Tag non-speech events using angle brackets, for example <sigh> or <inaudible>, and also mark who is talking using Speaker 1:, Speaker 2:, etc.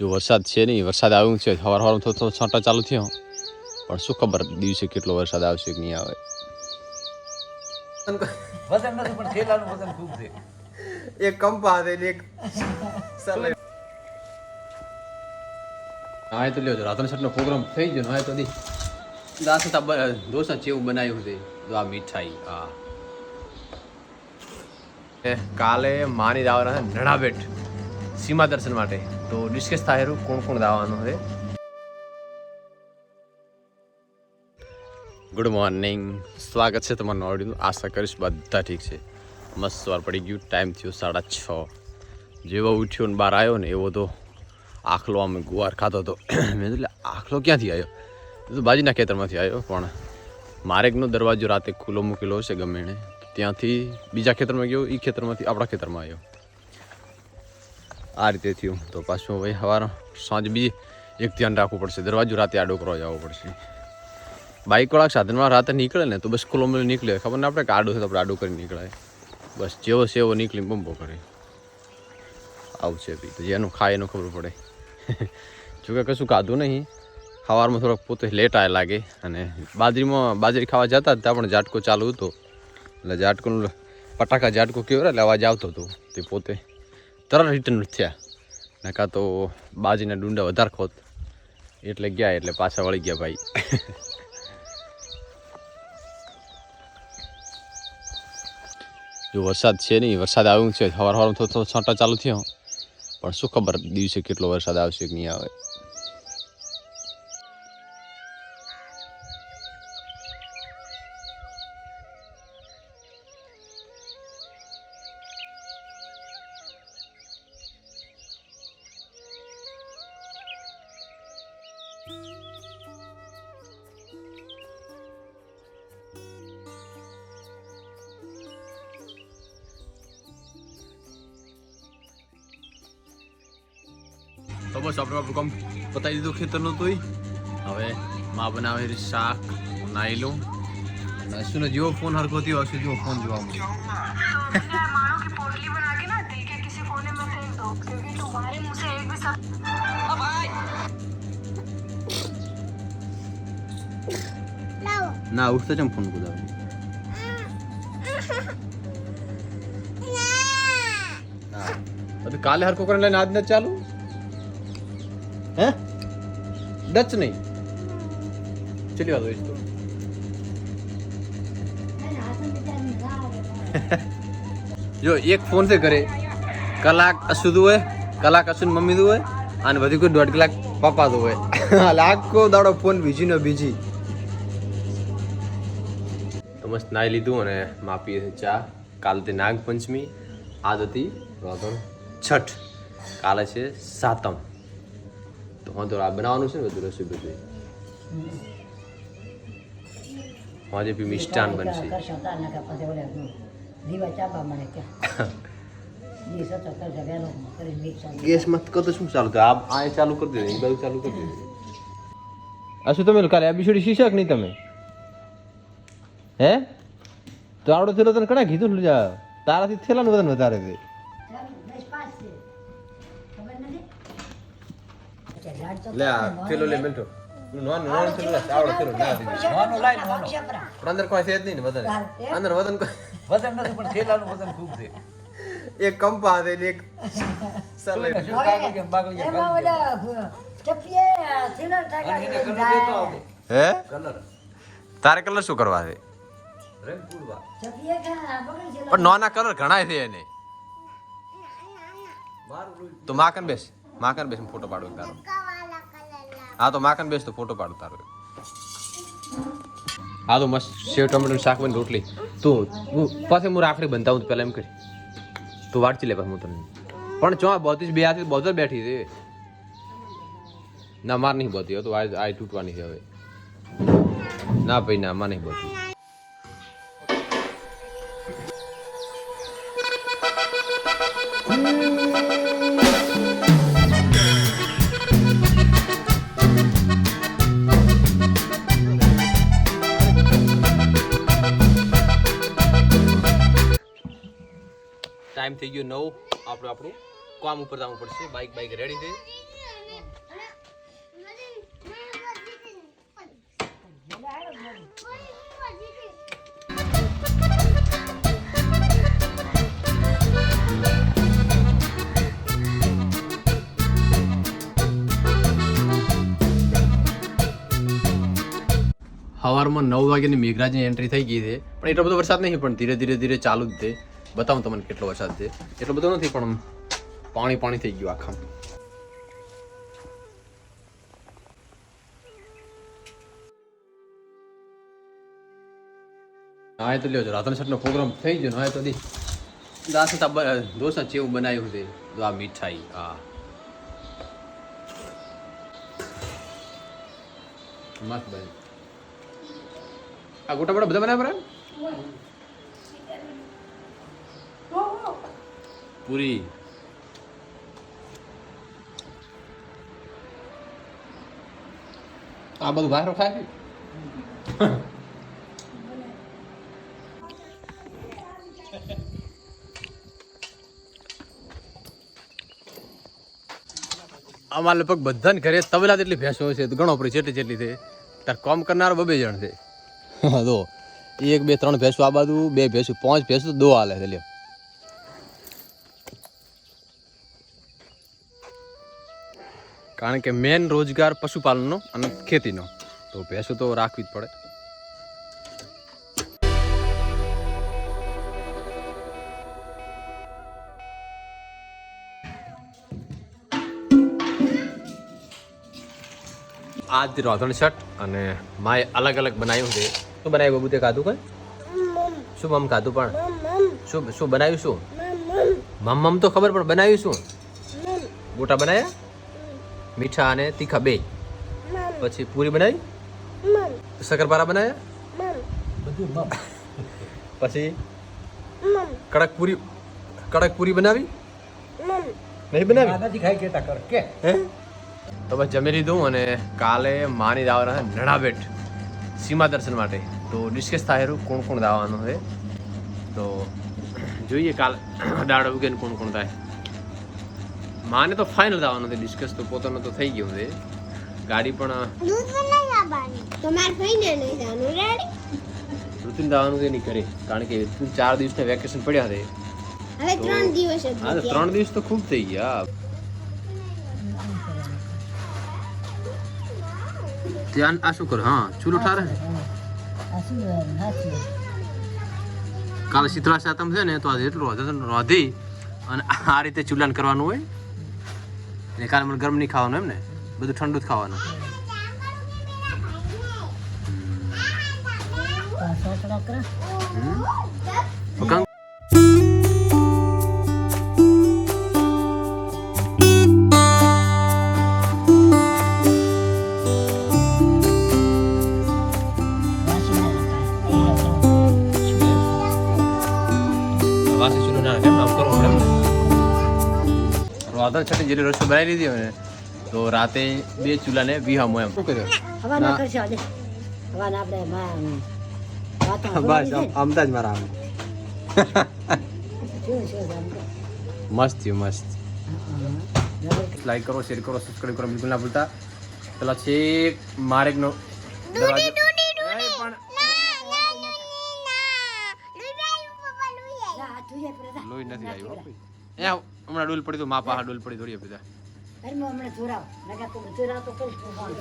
Speaker 1: જો વરસાદ છે નહીં વરસાદ આવ્યું છે સવાર સવારમાં થોડો થોડો છાંટા ચાલુ થયો. પણ શું ખબર દિવસે કેટલો વરસાદ આવશે કે નહીં આવે?
Speaker 2: વજન નથી પણ થેલાનું વજન ખૂબ છે.
Speaker 3: એક કંપા છે એક સલે.
Speaker 1: હા એ તો લ્યો રાતનો છઠનો પ્રોગ્રામ થઈ ગયો ને હા તો દી. દાસતા દોસા જેવું બનાવ્યું છે. જો આ મીઠાઈ હા.
Speaker 3: એ કાલે માની દાવરા નડાબેટ સીમા દર્શન માટે. તો નિષ્કેશ રહ્યું કોણ કોણ દાવાનું છે
Speaker 1: ગુડ મોર્નિંગ સ્વાગત છે તમારું ઓડિયો આશા કરીશ બધા ઠીક છે મસ્ત સવાર પડી ગયું ટાઈમ થયો સાડા છ જેવો ઉઠ્યો ને બહાર આવ્યો ને એવો તો આખલો અમે ગુવાર ખાતો હતો મેં કીધું, આખલો ક્યાંથી આવ્યો એ તો બાજીના ખેતરમાંથી આવ્યો પણ મારેકનો દરવાજો રાતે ખુલ્લો મૂકેલો છે ગમે ત્યાંથી બીજા ખેતરમાં ગયો એ ખેતરમાંથી આપણા ખેતરમાં આવ્યો આ રીતે થયું. તો પાછું હવે સવાર સાંજ બીજી એક ધ્યાન રાખવું પડશે. દરવાજો રાતે આડો કરવા જવો પડશે. બાઇકવાળા સાધનમાં રાતે નીકળે ને તો બસ મળે નીકળે. ખબર ને આપણે કે આડો છે તો આપણે આડો કરી નીકળાય. બસ જેવો એવો નીકળી બંબો કરે. આવું છે બી. તો જેનું ખાય એનું ખબર પડે. <laughs> જોકે કશું ખાધું નહીં. સવારમાં થોડોક પોતે લેટ આવે લાગે. અને બાજરીમાં, બાજરી ખાવા જતા ત્યાં પણ ઝાટકો ચાલુ હતો. એટલે ઝાટકોનું, પટાકા ઝાટકો કેવો એટલે અવાજ આવતો હતો. તે પોતે તરત રિટર્ન થયા. નકા તો બાજીના ડુંડા વધારે ખોત. એટલે ગયા, એટલે પાછા વળી ગયા ભાઈ. <laughs> જો વરસાદ છે નહીં, વરસાદ આવ્યું છે સવાર સવારમાં થોડો થોડો છાંટા ચાલુ થયો. પણ શું ખબર દિવસે કેટલો વરસાદ આવશે કે નહીં આવે. તો બસ આપણે આપણું કામ પતાવી દીધું ખેતરનું તોય. હવે મા બનાવે શાક નાહી લઉં શું જેવો ફોન હરકો થયો હશે જેવો ફોન જોવા મળ્યો. ના ઉઠતો ચમ ફોન કુદાવ? કાલે હરકો કરીને લઈને આજ ને ચાલુ? હે? ડચ નહીં. ચલી વાતો તો <laughs> જો એક ફોન છે ઘરે. કલાક અશુદ હોય કલાક અસુન મમ્મી દુ હોય અને બધી કોઈ દોઢ કલાક પપ્પા દું હોય <laughs> લાખો દાડો ફોન બીજી નો બીજી તો મસ્ત નાઈ લીધું અને માપીએ છે ચા. કાલ તે નાગપંચમી આજ હતી રોધણ છઠ. કાલે છે સાતમ. તો હું તો આ બનાવવાનું છે ને બધું રસોઈ બધું આજે બી મિષ્ટાન બનશે ગેસ મત કરતો શું ચાલુ આ આ ચાલુ કરી દે એ બાજુ ચાલુ કરી દે આ શું તમે કાલે શી શીશક નહીં તમે હે તો આવડો થેલો તને કણા કીધું જા તારાથી થેલાનું વજન વધારે છે લે આ થેલો લે મિન્ટો. નોન નોન થેલો આવડો થેલો ના દીધી.
Speaker 2: નાનો લાઈન નાનો.
Speaker 1: પણ અંદર કોઈ છે જ નહીં ને વજન. અંદર વજન કોઈ
Speaker 2: વજન નથી પણ થેલાનું વજન ખૂબ છે.
Speaker 3: એક કંપા છે ને એક સલે.
Speaker 2: શું કાગળ કેમ બાગળ કેમ અને એને કલર દેતો આવડે.
Speaker 1: હે?
Speaker 2: કલર.
Speaker 1: તારે કલર શું કરવા છે?
Speaker 2: રંગ પૂરવા.
Speaker 1: પણ નોના કલર ઘણા છે એને. તો માકન બેસ. માકન બેસીને ફોટો પાડો તારો. હા, તો માકન બેસ તો ફોટો પાડું તારો. હા, તો મસ્ત સેવ, ટમેટો શાક બની રોટલી. તું, હું પાછી હું રાખડી બનતા હું પહેલાં એમ કરી. તું વાટચી લે પછી હું તને. પણ ચો બધી બે હાથી બધો બેઠી છે. ના, માર નહીં બધી તો આ તૂટવાની છે હવે. ના ભાઈ, ના માં નહીં બોતી ટાઈમ થઈ ગયો નવ. આપણે આપણું કામ ઉપર જવું પડશે. બાઇક બાઇક રેડી થઈ. સવારમાં નવ વાગ્યાની મેઘરાજની એન્ટ્રી થઈ ગઈ છે. પણ એટલો બધો વરસાદ નહીં, પણ ધીરે ધીરે ધીરે ચાલુ જ છે. બતાવું તમને કેટલો વરસાદ છે. એટલો બધો નથી, પણ પાણી પાણી થઈ ગયું આખા. હા તો લ્યો રાતન સેટનો પ્રોગ્રામ થઈ ગયો હા તો દી. દાસ દોસા ચેવું બનાવ્યું છે. આ મીઠાઈ, હા. મસ્ત બને. આ ગોટા બધા બનાવ્યા બરાબર પૂરી. આ બધું બહાર ખાય અમારા લગભગ બધાને ઘરે તબલા જેટલી ભેંસો છે તો ગણો પડી, જેટલી જેટલી છે. તાર કોમ કરનાર બબે જણ છે. <laughs> તો એક, બે, ત્રણ ભેંસો આ બાજુ, બે ભેંસો, પાંચ ભેંસો દો હાલે છે, લ્યો. કારણ કે મેન રોજગાર પશુપાલનનો અને ખેતીનો. તો ભેંસો તો રાખવી જ પડે. આજ રોધણ શર્ટ અને માએ અલગ અલગ બનાવ્યું છે. શું બનાવ્યું બબુ તે ખાધું કઈ? શું મમ ખાધું પણ? શું શું બનાવ્યું શું? મમ મમ તો ખબર પણ બનાવ્યું શું? ગોટા બનાવ્યા મીઠા અને તીખા બે. પછી પૂરી બનાવી? શક્કરપારા બનાવ્યા? પછી? કડક પૂરી કડક પૂરી બનાવી? નહીં બનાવી?
Speaker 2: ખાઈ કેતા કર કે?
Speaker 1: હે? તો બસ જમી લીધું અને કાલે માની દાવાના છે નડાબેટ સીમા દર્શન માટે. તો ડિસ્કસ થાય રહ્યું કોણ કોણ દાવાનું છે. તો જોઈએ કાલ દાડો ઉગે ને કોણ કોણ થાય. માને તો ફાઇનલ દાવાનું છે ડિસ્કસ તો પોતાનો તો થઈ ગયો છે. ગાડી પણ
Speaker 3: તમારે ભાઈને નહીં જાનું રેડી
Speaker 1: ઋતુન દાવાનું છે નહીં કરે કારણ કે ઋતુન ચાર દિવસના વેકેશન પડ્યા છે.
Speaker 3: હવે ત્રણ દિવસ
Speaker 1: હા તો ત્રણ દિવસ તો ખૂબ થઈ ગયા. ધ્યાન આ શું કર હા ચૂલો ઠારે કાલે શીતળા સાતમ છે ને તો આજે એટલું રોધે રાધી અને આ રીતે ચૂલાન કરવાનું હોય. ને કાલે મને ગરમ નહીં ખાવાનું એમ ને? બધું ઠંડુ જ ખાવાનું. હમ. એમ રાધન છઠ્ઠી જેટલી રસોઈ બનાવી લીધી હોય ને તો રાતે બે ચૂલાને વિહામો એમ. શું કર્યો?
Speaker 4: બસ વાતો
Speaker 5: બસ મારા
Speaker 1: મસ્ત થયું મસ્ત. લાઈક કરો શેર કરો સબસ્ક્રાઈબ કરો બિલકુલ ના ભૂલતા. પેલા છે મારેકનો દરવાજો
Speaker 4: જા, જા.
Speaker 1: લોહી નથી આવ્યું હમણાં ડોલ પડી તો મા પાહા ડોલ પડી થોડી બધા
Speaker 4: હું હમણાં જોરાવ નકર તો જોરાવ તો ફોન.